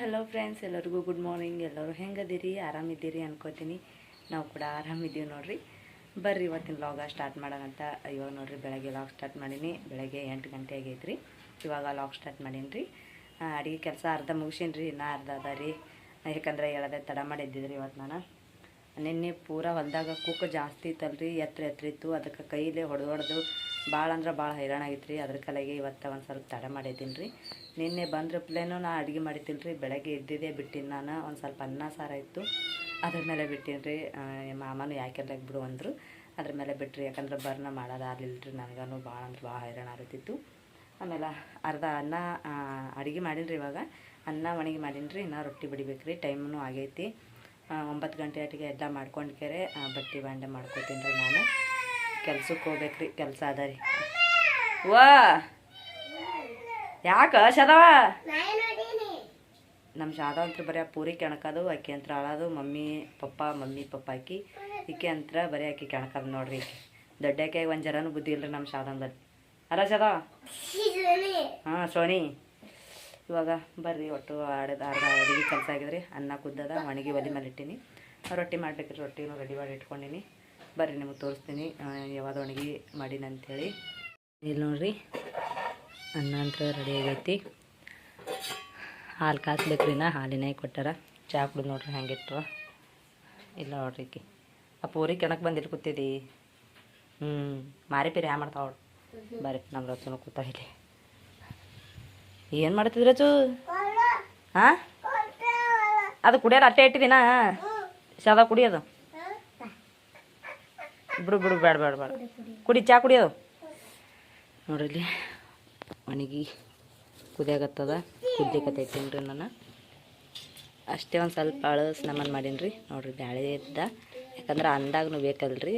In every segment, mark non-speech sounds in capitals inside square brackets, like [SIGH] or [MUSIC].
Hello friends ಎಲ್ಲರಿಗೂ good morning ಎಲ್ಲರೂ ಹೆಂಗದಿರಿ? ಆರಾಮಿದ್ದೀರಿ ಅನ್ಕೋತೀನಿ. ನಾವು ಕೂಡ ಆರಾಮಿದ್ದೀವಿ ನೋಡ್ರಿ. ಬರ್ರಿ ಇವತ್ತಿನ ಲಾಗ ಸ್ಟಾರ್ಟ್ ಮಾಡೋಣಂತ ಇವಾಗ ನೋಡ್ರಿ ಬೆಳಗ್ಗೆ ಲಾಗ್ ಸ್ಟಾರ್ಟ್ ಮಾಡೀನಿ. ಬೆಳಗ್ಗೆ ಎಂಟು ಗಂಟೆ ಆಗೈತ್ರಿ. ಇವಾಗ ಲಾಗ್ ಸ್ಟಾರ್ಟ್ ಮಾಡೀನಿ ರೀ ಅಡುಗೆ ಕೆಲಸ ಅರ್ಧ ಮುಗಿಸೀನಿ ರೀ ಇನ್ನೂ ಅರ್ಧ ಅದ ರೀ. ಯಾಕಂದ್ರೆ ಹೇಳದೆ ತಡ ಮಾಡಿದ್ದಿದ್ರಿ ಇವತ್ತು ನಾನು. ನಿನ್ನೆ ಪೂರ ಹೊಲದಾಗ ಕುಕ್ಕ ಜಾಸ್ತಿ ಇತ್ತಲ್ರಿ ಎತ್ತರ ಎತ್ತರ ಇತ್ತು. ಅದಕ್ಕೆ ಕೈಲೇ ಹೊಡೆದು ಹೊಡೆದು ಭಾಳ ಅಂದ್ರೆ ಭಾಳ ಹೈರಾಣ ಆಗಿತ್ತು ರೀ ಅದ್ರ ಕಲೆಗೆ ಇವತ್ತು ಒಂದು ಸ್ವಲ್ಪ ತಡ ಮಾಡಿದ್ದೀನಿ ರೀ. ನಿನ್ನೆ ಬಂದ್ರಪ್ಲೇನು ನಾ ಅಡುಗೆ ಮಾಡಿದ್ದಿಲ್ಲ ರೀ. ಬೆಳಗ್ಗೆ ಎದ್ದಿದ್ದೆ ಬಿಟ್ಟಿನಿ ನಾನು. ಒಂದು ಸ್ವಲ್ಪ ಅನ್ನ ಸಾರ ಇತ್ತು ಅದ್ರ ಮೇಲೆ ಬಿಟ್ಟೀನಿ ರೀ. ಮಾಮನು ಯಾಕೆಲ್ಲ ಬಿಡು ಅಂದರು. ಅದ್ರ ಮೇಲೆ ಬಿಟ್ರಿ. ಯಾಕಂದ್ರೆ ಬರ್ನ ಮಾಡೋದಾಗಲಿಲ್ಲ ರೀ. ನನಗೂ ಭಾಳ ಅಂದ್ರೆ ಭಾಳ ಹೈರಾಣ ಆಗುತ್ತಿತ್ತು ಆಮೇಲೆ ಅರ್ಧ ಅನ್ನ ಅಡುಗೆ ಮಾಡೀನಿ ರೀ ಇವಾಗ. ಅನ್ನ ಒಣಗಿ ಮಾಡೀನಿ ರೀ. ಇನ್ನೂ ರೊಟ್ಟಿ ಬಡಿಬೇಕು ರೀ. ಟೈಮೂ ಆಗೈತಿ. ಒಂಬತ್ತು ಗಂಟೆ ಅಟ್ಟಿಗೆ ಎಲ್ಲ ಮಾಡ್ಕೊಂಡು ಕೆರೆ. ಬಟ್ಟೆ ಬಾಂಡೆ ಮಾಡ್ಕೊತೀನಿ ರೀ ನಾನು. ಕೆಲ್ಸಕ್ಕೆ ಹೋಗ್ಬೇಕ್ರಿ, ಕೆಲಸ ಅದ ರೀ. ವಾ. ಯಾಕ ಶದವ? ನಮ್ಮ ಶಾದ ಅಂತ ಬರೀ ಪೂರಿ ಕೆಣಕದು ಆಕೆ ಅಂತ ಅಳೋದು ಮಮ್ಮಿ, ಪಪ್ಪ ಮಮ್ಮಿ, ಪಪ್ಪ ಆಕಿ ಈಕೆ ಅಂತ ಬರೀ ಆಕಿ ಕೆಣಕದು ನೋಡ್ರಿ ಈಕೆ ದೊಡ್ಡಕ್ಕೆ ಒಂದು ಜರನೂ ಬುದ್ಧಿ ಇಲ್ರಿ ನಮ್ಮ ಶಾದಂದಲ್ಲಿ. ಅಲ್ಲ ಶದ ಹಾಂ, ಸೋನಿ. ಇವಾಗ ಬರ್ರಿ, ಒಟ್ಟು ಆಡದ ಅಡುಗೆ ಕೆಲಸ ಆಗಿದ್ರಿ. ಅನ್ನ ಕುದ್ದದ ಒಣಗಿ ಒಲೆ ಮೇಲೆ ಇಟ್ಟೀನಿ ರೊಟ್ಟಿ ಮಾಡ್ಬೇಕ್ರಿ, ರೊಟ್ಟಿನೂ ರೆಡಿ ಮಾಡಿ ಇಟ್ಕೊಂಡಿನಿ. ಬರ್ರಿ ನಿಮಗೆ ತೋರಿಸ್ತೀನಿ. ಯಾವಾಗ ಒಣಗಿ ಮಾಡೀನಿ ಅಂಥೇಳಿ ಇಲ್ಲಿ ನೋಡಿರಿ ಅನ್ನ ಅಂತ ರೆಡಿ ಆಗೈತಿ. ಹಾಲು ಕಾಸ್ಬೇಕ್ರಿ ನಾ ಹಾಲಿನೇ ಕೊಟ್ಟಾರ. ಚಾ ಕುಡಿದು ನೋಡ್ರಿ ಹೆಂಗೆ ಇಟ್ರ. ಇಲ್ಲ ನೋಡ್ರಿ ಈಕಿ. ಆ ಪೂರಿ ಕೆಣಕ್ ಬಂದು ಇಲ್ಲಿ ಕೂತಿದಿ. ಹ್ಞೂ ಮಾರಿ ಪೀರಿ ಹ್ಯಾ ಮಾಡ್ತಾವ ಬರ್ರಿ ನಮ್ಮ ರಚನ ಕೂತ ಇಲ್ಲಿ. ಏನು ಮಾಡ್ತಿದ್ರಿ ರಚು? ಹಾಂ ಅದು ಕುಡಿಯೋದು ಅಟ್ಟೆ ಇಟ್ಟಿದ್ದೀನಾ? ಸದಾ ಕುಡಿಯೋದು? ಬಿಡು ಬಿಡು, ಬೇಡ ಬೇಡ ಬೇಡ. ಕುಡಿ, ಚಾ ಕುಡಿಯೋದು. ನೋಡ್ರಿ ಒಣಗಿ ಕುದಿಯಾಗತ್ತದ. ಕುದ್ಲಿಕತ್ತೈತೀನಿ ರೀ ನಾನು ಅಷ್ಟೇ ಒಂದು ಸ್ವಲ್ಪ ಅಳಸ್ ನಮನ್ ಮಾಡೀನಿ ರೀ ನೋಡ್ರಿ ಬ್ಯಾಳೆ ಇದ್ದ. ಯಾಕಂದ್ರೆ ಅಂದಾಗೂ ಬೇಕಲ್ರಿ.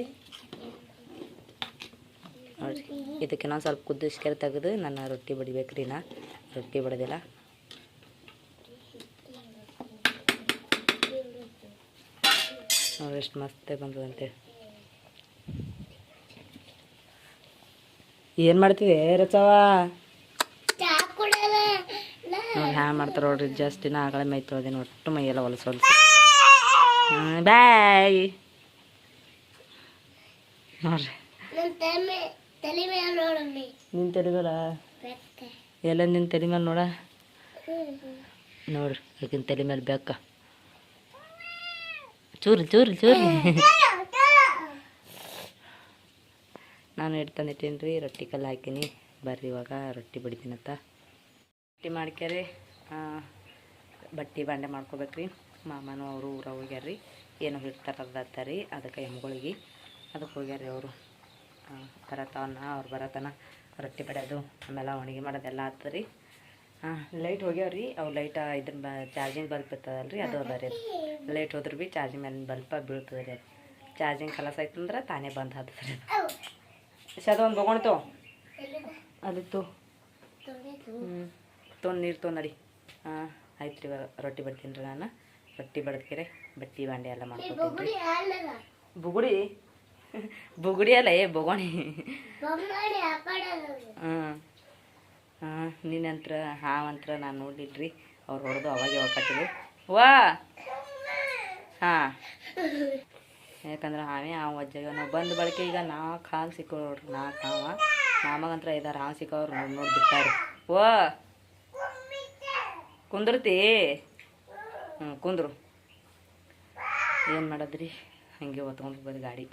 ನೋಡ್ರಿ, ಇದಕ್ಕೆ ನಾವು ಸ್ವಲ್ಪ ಕುದಿಸ್ಕೆರೆ ತೆಗೆದು ನನ್ನ ರೊಟ್ಟಿ ಬಡಿಬೇಕು ರೀ ನಾ. ರೊಟ್ಟಿ ಬಡ್ದಿಲ್ಲ. ನೋಡ್ರಿ, ಎಷ್ಟು ಮಸ್ತ್ ಬಂದದ ಏನು ಮಾಡ್ತಿದೆ ರಚವ ನೋಡಿ ಹ್ಯಾಂಗ ಮಾಡ್ತಾರೆ ನೋಡ್ರಿ. ಜಸ್ಟ್ ಇನ್ನ ಆಗಲೇ ಮೈ ತೊಳ್ದೆ ಒಟ್ಟು ಮೈಯೆಲ್ಲ ಹೊಲಸು ಹೊಲಸು. ಬಾಯ್. ನೋಡ್ರಿ. ನಿನ್ನ ತಲೆ ಮೇಲೆ? ಎಲ್ಲ ನಿನ್ನ ತಲೆ ಮೇಲೆ ನೋಡ? ನೋಡ್ರಿ ಆಕಿನ ತಲೆ ಮೇಲೆ ಬೆಕ್ಕ. ಚೂರಿ ಚೂರಿ ಚೂರಿ. ನಾನು ಹಿಟ್ಟು ತಂದಿಟ್ಟೀನಿ ರೀ, ರೊಟ್ಟಿ ಕಲ್ಲು ಹಾಕಿನಿ. ಬರ್ರಿ ಇವಾಗ ರೊಟ್ಟಿ ಬಡಿತೀನತ್ತ ರೊಟ್ಟಿ ಮಾಡ್ಕ್ಯಾರಿ ಬಟ್ಟೆ ಬಾಂಡೆ ಮಾಡ್ಕೋಬೇಕ್ರಿ ಮಾಮನು ಅವರು ಊರ ಹೋಗ್ಯಾರ ರೀ. ಏನೋ ಹಿಟ್ಟು ತರದತ್ತ ರೀ ಅದಕ್ಕೆ ಎಮ್ಗಳಿಗೆ ಅದಕ್ಕೆ ಹೋಗ್ಯಾರ ಅವರು. ಬರತ್ತವನ್ನ ಅವ್ರು ಬರತನ. ರೊಟ್ಟಿ ಬಡಿಯೋದು ಆಮೇಲೆ ಒಣಗಿ ಮಾಡೋದೆಲ್ಲ ಆಗ್ತದೆ ರೀ. ಹಾಂ ಲೈಟ್ ಹೋಗ್ಯಾವ್ರಿ ಅವು ಲೈಟ್ ಇದ್ರ ಬ, ಚಾರ್ಜಿಂಗ್ ಬಲ್ಪ್ ಇರ್ತದಲ್ಲ ರೀ, ಅದು ಅದ ರೀ. ಲೈಟ್ ಹೋದ್ರೂ ಭೀ ಚಾರ್ಜಿಂಗ್ ಮೇಲೆ ಬಲ್ಪ ಬೀಳ್ತದೆ ರೀ ಅದು. ಚಾರ್ಜಿಂಗ್ ಕಲಸ ಆಯ್ತಂದ್ರೆ ತಾನೇ ಬಂದ್ ಆಗ್ತದೆ ರೀ ಸದ ಒಂದು ಅಲ್ಲಿ ಅದಿತ್ತು ಹ್ಞೂ ತೊಂದು ನೀರು ತೊಗೊಂಡು ನಡಿ. ಹಾಂ ಆಯ್ತು ರೀ ರೊಟ್ಟಿ ಬಡ್ತೀನಿ ರೀ ನಾನು. ರೊಟ್ಟಿ ಬಡದ್ಕೆರೆ ಬಟ್ಟಿ ಬಾಂಡೆ ಎಲ್ಲ ಮಾಡ್ಕೊತೀನಿ ಬುಗುಡಿ [LAUGHS] ಬುಗುಡಿ? ಅಲ್ಲ ಏ ಬೊಗೋಣಿ. ಹ್ಞೂ ಹಾಂ. ನಿನ್ನಂತ್ರ ಹಾವಂತ್ರ ನಾನು ನೋಡಿಲ್ರಿ ಅವ್ರು ಹೊಡೆದು ಅವಾಗೆ ಹೋಗ್ತೀವಿ ವಾ. ಹಾಂ. ಯಾಕಂದ್ರೆ ಹಾವೇ ಹಾವು ಅಜ್ಜಗ ನಾವು ಬಂದ ಬಳಕೆ ಈಗ ನಾಲ್ಕು ಹಾಲು ಸಿಕ್ಕೋ ನೋಡ್ರಿ ನಾಲ್ಕು ಹಾವ. ಮಾಮಗಂತ್ರ ಐದಾರು ಹಾವು ಸಿಕ್ಕವ್ರು ನೋಡಿ ನೋಡಿ ಬಿಟ್ಟಾರೆ. ಓ! ಕುಂದ್ರತಿ? ಹ್ಞೂ ಕುಂದ್ರು. ಏನು ಮಾಡೋದ್ರಿ? ಹಂಗೆ ಹೊತ್ಕೊಂಡು ಹೋಗೋದು ಗಾಡಿ.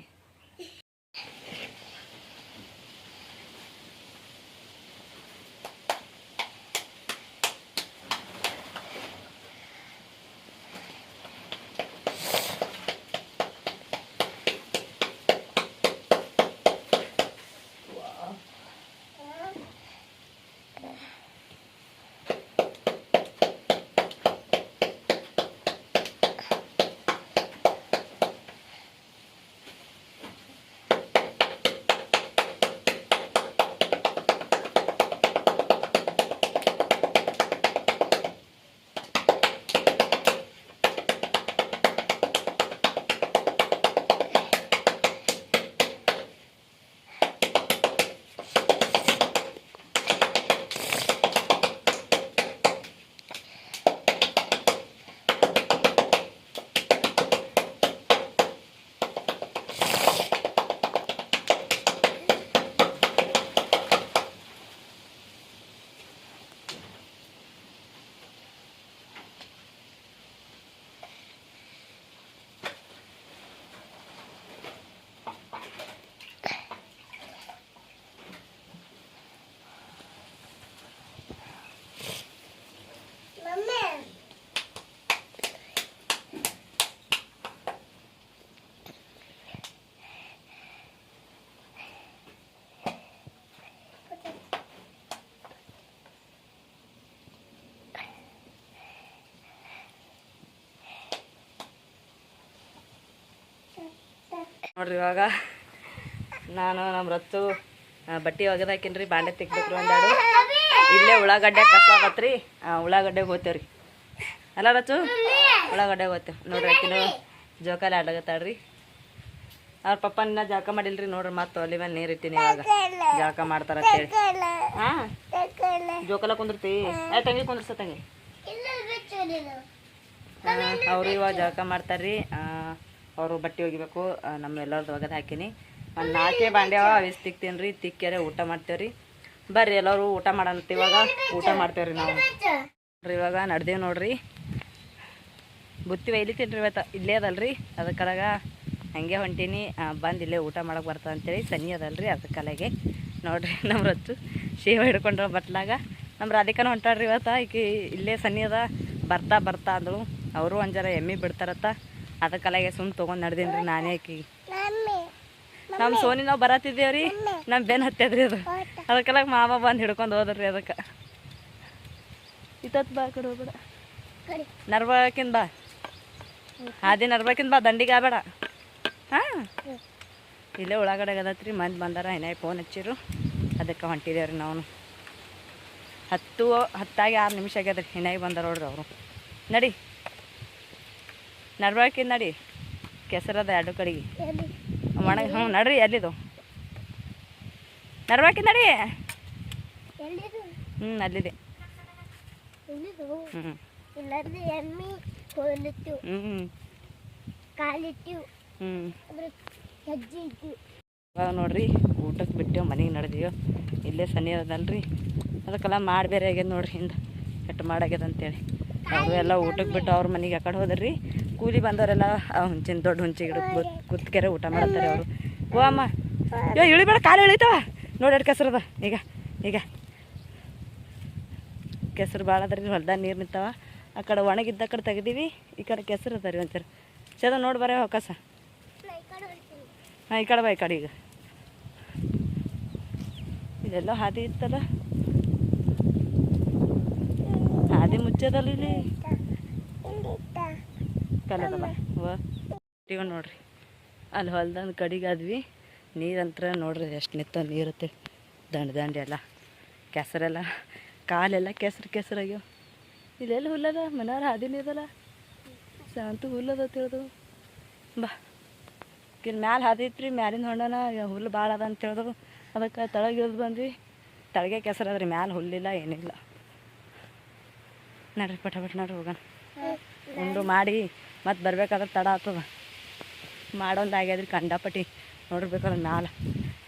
ನೋಡ್ರಿ ಇವಾಗ. ನಾನು ನಮ್ಮ ರತ್ತು ಬಟ್ಟೆ ಒಗೆದಾಕಿನ್ರಿ ಬಾಂಡೆ ತೆಗ್ಬೇಕ್ರಿ ಒಂದಾಡು ಇಲ್ಲೇ ಉಳ್ಳಾಗಡ್ಡೆ ಕಸ ಆಗತ್ರಿ. ಉಳ್ಳಾಗಡ್ಡೆಗೆ ಹೋಗ್ತೇವ್ರಿ. ಅಲ್ಲ ರತ್ತು? ಉಳ್ಳಾಗಡ್ಡೆ ಹೋಗ್ತೇವೆ. ನೋಡ್ರಿ ಆಕಿನ ಜೋಕಾಲಿ ಆಡಗತ್ತಾಳ್ರಿ ಅವ್ರ ಪಪ್ಪ ನಿನ್ನ ಜಳಕ ಮಾಡಿಲ್ರಿ ನೋಡ್ರಿ ಮತ್ತೆ ಒಲಿ ಮೇಲೆ ನೀರು ಇಟ್ಟಿನಿ ಇವಾಗ. ಜಳಕ ಮಾಡ್ತಾರ ಅಂತೇಳಿ. ಹಾಂ? ಜೋಕಾಲ ಕುಂದಿರ್ತಿ? ಏ ತಂಗಿ ಕುಂದಿರ್ಸ ತಂಗಿ. ಅವರು ಇವಾಗ ಜಳಕ ಮಾಡ್ತಾರ್ರಿ. ಅವರು ಬಟ್ಟೆ ಒಗಿಬೇಕು ನಮ್ಮ ಎಲ್ಲರದ್ದು ಒಗದು ಹಾಕಿನಿ. ಒಂದು ನಾಲ್ಕೇ ಬಾಂಡ್ಯಾವ ಅವಿಸ್ ತಿಕ್ತೀನಿ ರೀ ತಿಕ್ಕ್ಯಾರೆ ಊಟ ಮಾಡ್ತೇವ್ರಿ. ಬರ್ರಿ ಎಲ್ಲರೂ ಊಟ ಮಾಡಂತ ಇವಾಗ, ಊಟ ಮಾಡ್ತೇವ್ರಿ ನಾವು. ನೋಡ್ರಿ ಇವಾಗ ನಡ್ದೇವ್ ನೋಡ್ರಿ. ಬುತ್ತಿ ಒಯ್ಲಿತ್ತೀನಿ ತಿನ್ರಿ ಇವತ್ತು, ಇಲ್ಲೇ ಅದಲ್ರಿ ಅದಕ್ಕಾಗ ಹಂಗೆ ಹೊಂಟೀನಿ. ಬಂದು ಇಲ್ಲೇ ಊಟ ಮಾಡಕ್ಕೆ ಬರ್ತದೆ ಅಂತೇಳಿ ಸನಿ ಅದಲ್ರಿ ಅದಕ್ಕೆ ಕಲೆಗೆ. ನೋಡ್ರಿ ನಮ್ಮ ರೊಚ್ಚು, ಶೇವ ಹಿಡ್ಕೊಂಡ್ರ ಬಟ್ಲಾಗ. ನಮ್ಮ ರಾಧಿಕಾನ ಹೊಂಟಾಡ್ರಿ ಇವತ್ತು, ಈಕಿ ಇಲ್ಲೇ ಸನಿ ಅದ, ಬರ್ತಾ ಬರ್ತಾ ಅಂದಳು. ಅವರು ಒಂದು ಜರ ಎಮ್ಮೆ ಬಿಡ್ತಾರತ್ತ. ಅದಕ್ಕೆ ಕಲೆಗೆ ಸುಮ್ಮನೆ ತೊಗೊಂಡು ನಡ್ದೀನಿ ರೀ ನಾನೇ ಆಕಿ ನಮ್ಮ ಸೋನಿ ನಾವು ಬರತ್ತಿದ್ದೇವ್ರಿ ನಮ್ಮ ಬೆನ್ ಹತ್ತದ್ರಿ ಅದು. ಅದಕ್ಕೆಲ್ಲ ಮಾವ ಬಂದು ಹಿಡ್ಕೊಂಡು ಹೋದ್ರಿ ಅದಕ್ಕೆ. ಇತ್ತತ್ ಬಾ ಕಡೆ ಹೋಗ್ಬೇಡ. ನರ್ಬಾಕಿಂದ ಬಾ. ಹಾದಿ ನರ್ಬಾಕಿಂದ ಬಾ ದಂಡಿಗೆ ಆಗಬೇಡ. ಹಾಂ? ಇಲ್ಲೇ ಒಳಗಡೆ ಆಗದತ್ರಿ ಮಂದಿ ಬಂದಾರ ಏನೇ ಫೋನ್ ಹಚ್ಚಿರು. ಅದಕ್ಕೆ ಹೊಂಟಿದೇವ್ರಿ ನಾವು ಹತ್ತು ಹತ್ತಾಗಿ ಆರು ನಿಮಿಷ ಆಗ್ಯದ್ರಿ ಹಿನಾಗಿ ಬಂದಾರ ನೋಡ್ರಿ ಅವರು. ನಡಿ. ನಡ್ಬಾಕಿನ್ ನಡಿ. ಕೆಸರದ ಎರಡು ಕಡೆಗೆ. ಮಣ ಹ್ಞೂ ನಡ್ರಿ ಎಲ್ಲಿದು? ನಡ್ಬಾಕಿ ನಡಿ. ಹ್ಞೂ ಅಲ್ಲಿದೆ. ಹ್ಞೂ ಇವಾಗ ನೋಡ್ರಿ ಊಟಕ್ಕೆ ಬಿಟ್ಟೆವು ಮನೆಗೆ ನಡೆದೀವಿ ಇಲ್ಲೇ ಸನಿ ಅದಲ್ರಿ ಅದಕ್ಕೆಲ್ಲ ಮಾಡಿ ಬೇರೆ ಆಗ್ಯದ ನೋಡ್ರಿ ಹಿಂದೆ. ಕೆಟ್ಟು ಮಾಡಾಗ್ಯದ ಅಂತೇಳಿ. ಅವರು ಎಲ್ಲ ಊಟಕ್ಕೆ ಬಿಟ್ಟು ಅವ್ರ ಮನೆಗೆ ಆ ಕಡೆ ಹೋದ್ರಿ. ಕೂಲಿ ಬಂದವರೆಲ್ಲ ಹುಂಚಿನ ದೊಡ್ಡ ಹುಂಚಿ ಗಿಡ ಕುತ್ಕೆರೆ ಊಟ ಮಾಡ್ತಾರೆ ಅವರು. ಓ ಅಮ್ಮ, ಯೋ ಇಳಿಬೇಡ, ಕಾಲು ಇಳಿತಾವ ನೋಡಿ ಎರಡು ಕೆಸರದ, ಈಗ ಈಗ. ಕೆಸರು ಭಾಳ ಅದ ರೀ ಹೊಲ್ದಾಗ ನೀರು ನಿಂತಾವ. ಆ ಕಡೆ ಒಣಗಿದ್ದ ಕಡೆ ತೆಗ್ದೀವಿ, ಈ ಕಡೆ ಕೆಸರು ಅದ ರೀ ಒಂಚೂರು. ಚಲೋ ನೋಡಿ ಬರೋ ಅವಕಾಶ ಹಾಂ, ಈ ಕಡೆ ಬಾ, ಈ ಕಡೆ ಈಗ. ಇದೆಲ್ಲ ಹಾದಿ ಇತ್ತಲ್ಲ. ಹಾದಿ ಮುಚ್ಚದಲ್ಲ ಇಲ್ಲಿ. ಕಲದಲ್ಲ ವ. ಇವ ನೋಡ್ರಿ. ಅಲ್ಲಿ ಹೊಲ್ದಂದು ಕಡಿಗಾದ್ವಿ ನೀರಂತ್ರ ನೋಡ್ರಿ ಎಷ್ಟು ನಿತ್ತ ನೀರುತ್ತೆ. ದಂಡ ದಂಡೆ ಎಲ್ಲ. ಕೆಸರೆಲ್ಲ. ಕಾಲೆಲ್ಲ ಕೆಸರು ಕೆಸರಾಗ್ಯವ ಇಲ್ಲೆಲ್ಲ ಹುಲ್ಲದ? ಮನಾರ ಹಾದಿನೇ ಇದಲ್ಲ ಶಾಂತ ಹುಲ್ಲದ ತಿಳಿದು ಬಾ. ಕಿನ್ ಮ್ಯಾಲೆ ಹಾದಿತ್ರಿ ಮ್ಯಾಲಿನ ಹೊಂಡನ. ಹುಲ್ಲು ಭಾಳ ಅದ ಅಂತ ಹೇಳಿದ್ರು ಅದಕ್ಕೆ ತಳಗೆ ಇಳಿದು ಬಂದ್ವಿ. ತಳಗೆ ಕೆಸರು ಅದ್ರಿ ಮ್ಯಾಲೆ ಹುಲ್ಲಿಲ್ಲ, ಏನಿಲ್ಲ. ನಡ್ರಿ ಪಟ ಪಟ ನಡ್ರಿ ಹೋಗೋಣ. ಉಂಡು ಮಾಡಿ, ಮತ್ತೆ ಬರ್ಬೇಕಾದ್ರೆ ತಡ ಆಗ್ತದ. ಮಾಡೋದು ಆಗ್ಯಾದ್ರಿ ಕಂಡಾಪಟ್ಟಿ. ನೋಡ್ಬೇಕಲ್ಲ ನಾಲ.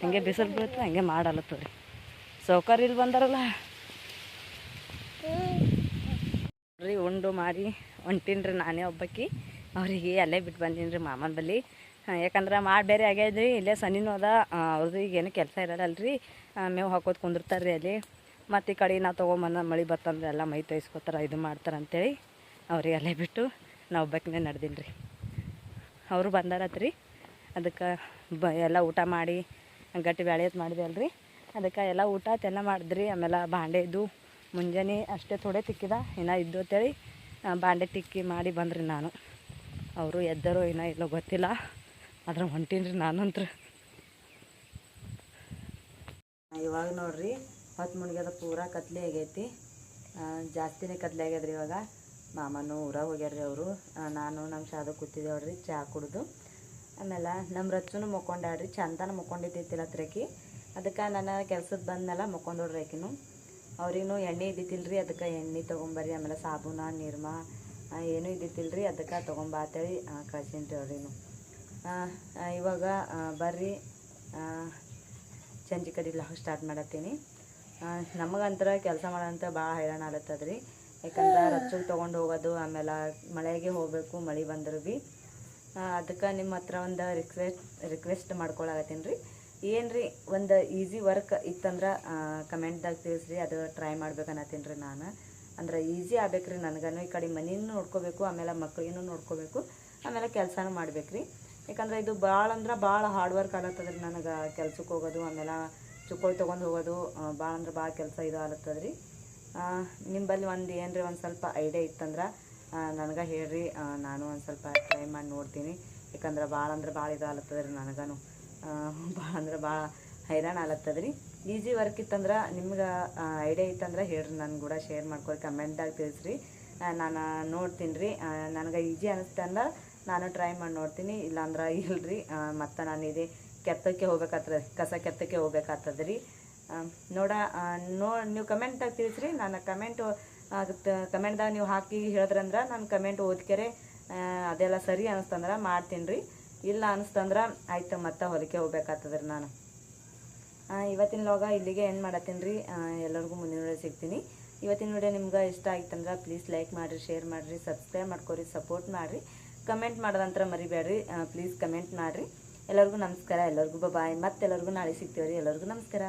ಹಂಗೆ ಬಿಸಿಲು ಬೀಳುತ್ತೆ ಹಂಗೆ ಮಾಡಲತ್ತದ ರೀ ಸೌಕರ್ಯ ಇಲ್ಲಿ ಬಂದಾರಲ್ಲ. ರೀ ಉಂಡು ಮಾಡಿ ಹೊಂಟೀನಿ ನಾನೇ ಒಬ್ಬಕ್ಕಿ ಅವರಿಗೆ ಅಲ್ಲೇ ಬಿಟ್ಟು ಬಂದೀನಿ ರೀ ಮಾಮನ ಬಲ್ಲಿ. ಯಾಕಂದ್ರೆ ಮಾಡಿ ಬೇರೆ ಆಗ್ಯಾದ್ರಿ, ಇಲ್ಲೇ ಸನಿನೂ ಅದ. ಅವ್ರದ್ದು ಈಗ ಏನು ಕೆಲಸ ಇರಲ್ಲಲ್ರಿ. ಮೇವು ಹಾಕೋದು ಕುಂದಿರ್ತಾರೆ ರೀ ಅಲ್ಲಿ. ಮತ್ತು ಈ ಕಡೆ ನಾವು ತೊಗೊಂಬಂದ ಮಳೆ ಬರ್ತಂದ್ರೆ ಎಲ್ಲ ಮೈ ತೊಯ್ಸ್ಕೊತಾರೆ, ಇದು ಮಾಡ್ತಾರೆ ಅಂತೇಳಿ. ಅವ್ರಿಗೆ ಅಲ್ಲೇ ಬಿಟ್ಟು ನಾವು ಒಬ್ಬಾಕಿನೇ ನಡ್ದೀನಿ ರೀ. ಅವರು ಬಂದಾರತ್ರಿ ಅದಕ್ಕೆ ಬ ಎಲ್ಲ ಊಟ ಮಾಡಿ ಗಟ್ಟಿ ಬ್ಯಾಳೆ ಅದು ಮಾಡಿದೆ ಅಲ್ರಿ ಅದಕ್ಕೆ ಎಲ್ಲ ಊಟ ಅದೆಲ್ಲ ಮಾಡಿದ್ರಿ. ಆಮೇಲೆ ಬಾಂಡೆ ಇದ್ದು ಮುಂಜಾನೆ ಅಷ್ಟೇ ಥೋಡೆ ತಿಕ್ಕಿದ. ಇನ್ನೂ ಇದ್ದು ಅಂತೇಳಿ ಬಾಂಡೆ ತಿಕ್ಕಿ ಮಾಡಿ ಬಂದ್ರಿ ನಾನು. ಅವರು ಎದ್ದರೋ ಏನೋ ಇಲ್ಲೋ ಗೊತ್ತಿಲ್ಲ. ಆದ್ರೆ ಹೊಂಟೀನಿ ರೀ ನಾನಂತ್ರ. ಇವಾಗ ನೋಡ್ರಿ, ಹೊತ್ತು ಮುಣಿಗ್ಯದ ಪೂರ ಕತ್ಲೆ ಆಗೈತಿ. ಜಾಸ್ತಿನೇ ಕತ್ಲೆ ಆಗ್ಯದ್ರಿ ಇವಾಗ. ಮಾಮನು ಊರಾಗ ರೀ ಅವರು. ನಾನು ನಮ್ಮ ಶಾದ ಕೂತಿದ್ದೇವ್ರಿ ಚಹಾ ಕುಡ್ದು. ಆಮೇಲೆ ನಮ್ಮ ರಚ್ಚುನು ಮುಕ್ಕೊಂಡಾಡ್ರಿ ಚಂದನ ಮುಕ್ಕೊಂಡಿದ್ದಿತ್ತಿಲ್ಲ ಹತ್ರಕಿ ಅದಕ್ಕೆ ನನ್ನ ಕೆಲ್ಸದ ಬಂದ್ಮೇಲೆ ಮುಕ್ಕೊಂಡೋಡ್ರಿ ಆಕಿನು. ಅವ್ರಿಗೂ ಎಣ್ಣೆ ಇದ್ದಿತ್ತಿಲ್ರಿ, ಅದಕ್ಕೆ ಎಣ್ಣೆ ತೊಗೊಂಬರ್ರಿ. ಆಮೇಲೆ ಸಾಬೂನ, ನಿರ್ಮ ಏನು ಇದ್ದಿತ್ತಿಲ್ಲ ರೀ ಅದಕ್ಕೆ ತೊಗೊಂಬಾ ಅಂತೇಳಿ ಕಳ್ಸೀನಿ ರೀ ಅವ್ರಿಗೂ ಇವಾಗ ಬರ್ರಿ ಚಂಜಿ ಕಡೆ ಲಾಗ್ ಸ್ಟಾರ್ಟ್ ಮಾಡತ್ತೀನಿ. ನಮಗಂತರ ಕೆಲಸ ಮಾಡೋಂಥ ಭಾಳ ಹೈರಾಣ ಆಗತ್ತದ್ರಿ ರೀ ಯಾಕಂದ್ರೆ ರಚ್ಚಗೆ ತೊಗೊಂಡು ಹೋಗೋದು, ಆಮೇಲೆ ಮಳೆಗೆ ಹೋಗಬೇಕು, ಮಳೆ ಬಂದ್ರೆ ಭೀ. ಅದಕ್ಕೆ ನಿಮ್ಮ ಹತ್ರ ಒಂದು ರಿಕ್ವೆಸ್ಟ್ ರಿಕ್ವೆಸ್ಟ್ ಮಾಡ್ಕೊಳಕತ್ತೀನಿ ರೀ. ಏನು ರೀ ಒಂದು ಈಸಿ ವರ್ಕ್ ಇತ್ತಂದ್ರೆ ಕಮೆಂಟ್ದಾಗ ತಿಳಿಸ್ರಿ, ಅದು ಟ್ರೈ ಮಾಡ್ಬೇಕನ್ನತ್ತೀನಿ ರೀ ನಾನು. ಅಂದ್ರೆ ಈಸಿ ಆಗ್ಬೇಕ್ರಿ ನನಗನು ಈ ಕಡೆ ಮನೇನು ನೋಡ್ಕೋಬೇಕು, ಆಮೇಲೆ ಮಕ್ಕಳಿಗೂ ನೋಡ್ಕೋಬೇಕು, ಆಮೇಲೆ ಕೆಲಸನೂ ಮಾಡ್ಬೇಕ್ರಿ. ಯಾಕಂದ್ರೆ ಇದು ಭಾಳ ಅಂದ್ರೆ ಭಾಳ ಹಾರ್ಡ್ ವರ್ಕ್ ಆಗತ್ತದ್ರಿ ನನಗೆ ಕೆಲ್ಸಕ್ಕೆ ಹೋಗೋದು, ಆಮೇಲೆ ಚುಕ್ಕೋಳಿ ತೊಗೊಂಡು ಹೋಗೋದು ಭಾಳ ಅಂದ್ರೆ ಭಾಳ ಕೆಲಸ ಇದು ಆಗತ್ತದ್ರಿ. ನಿಂಬಲ್ಲಿ ಒಂದು ಏನ್ರಿ ಒಂದು ಸ್ವಲ್ಪ ಐಡಿಯಾ ಇತ್ತಂದ್ರೆ ನನಗೆ ಹೇಳ್ರಿ ನಾನು ಒಂದು ಸ್ವಲ್ಪ ಟ್ರೈ ಮಾಡಿ ನೋಡ್ತೀನಿ. ಯಾಕಂದ್ರೆ ಭಾಳ ಅಂದ್ರೆ ಭಾಳ ಇದು ಆಲತ್ತದ್ರಿ ರೀ ನನಗೂ ಭಾಳ [LAUGHS] ಅಂದ್ರೆ ಭಾಳ ಹೈರಾಣ ಆಲತ್ತದ ರೀ ವರ್ಕ್ ಇತ್ತಂದ್ರೆ ನಿಮ್ಗೆ ಐಡಿಯಾ ಇತ್ತಂದ್ರೆ ಹೇಳ್ರಿ ನನ್ನ ಕೂಡ ಶೇರ್ ಮಾಡ್ಕೊರಿ ಕಮೆಂಟ್ದಾಗ ತಿಳಿಸ್ರಿ. ನಾನು ನೋಡ್ತೀನಿ ರೀ ನನಗೆ ಈಜಿ ಅನಿಸ್ತಂದ್ರೆ ನಾನು ಟ್ರೈ ಮಾಡಿ ನೋಡ್ತೀನಿ ಇಲ್ಲಾಂದ್ರೆ ಇಲ್ರಿ ಮತ್ತು ನಾನು ಇದೇ ಕೆತ್ತಕ್ಕೆ ಹೋಗ್ಬೇಕಾಗ್ತದೆ ಕಸ ಕೆತ್ತಕ್ಕೆ ಹೋಗ್ಬೇಕಾಗ್ತದೆ ರೀ ಆ, ನೋಡ ನೋ, ನೀವು ಕಮೆಂಟ್ದಾಗ ತಿಳಿಸ್ರಿ. ನಾನು ಕಮೆಂಟು ಕಮೆಂಟ್ದಾಗ ನೀವು ಹಾಕಿ ಹೇಳಿದ್ರಂದ್ರೆ ನಾನು ಕಮೆಂಟ್ ಓದ್ಕೆರೆ ಅದೆಲ್ಲ ಸರಿ ಅನಿಸ್ತಂದ್ರೆ ಮಾಡ್ತೀನಿ ರೀ ಇಲ್ಲ ಅನಿಸ್ತಂದ್ರೆ ಆಯ್ತು, ಮತ್ತೆ ಹೊಲಕ್ಕೆ ಹೋಗ್ಬೇಕಾಗ್ತದೆ ರೀ ನಾನು ಇವತ್ತಿನ ಲೋಗ ಇಲ್ಲಿಗೆ ಏನು ಮಾಡತ್ತೀನಿ ರೀ ಎಲ್ಲರಿಗೂ ಮುಂದಿನ ವಿಡಿಯೋ ಸಿಗ್ತೀನಿ. ಇವತ್ತಿನ ವಿಡಿಯೋ ನಿಮ್ಗೆ ಇಷ್ಟ ಆಯ್ತಂದ್ರೆ ಪ್ಲೀಸ್ ಲೈಕ್ ಮಾಡಿರಿ ಶೇರ್ ಮಾಡಿರಿ ಸಬ್ಸ್ಕ್ರೈಬ್ ಮಾಡ್ಕೊರಿ ಸಪೋರ್ಟ್ ಮಾಡಿರಿ. ಕಮೆಂಟ್ ಮಾಡೋದಂತ್ರ ಮರಿಬೇಡ್ರಿ ಪ್ಲೀಸ್ ಕಮೆಂಟ್ ಮಾಡಿರಿ. ಎಲ್ಲರಿಗೂ ನಮಸ್ಕಾರ. ಎಲ್ಲರಿಗೂ ಬಾಯ್ ಮತ್ತೆ ಎಲ್ಲರಿಗೂ ನಾಳೆ ಸಿಗ್ತೀವಿ ರೀ ಎಲ್ಲರಿಗೂ ನಮಸ್ಕಾರ.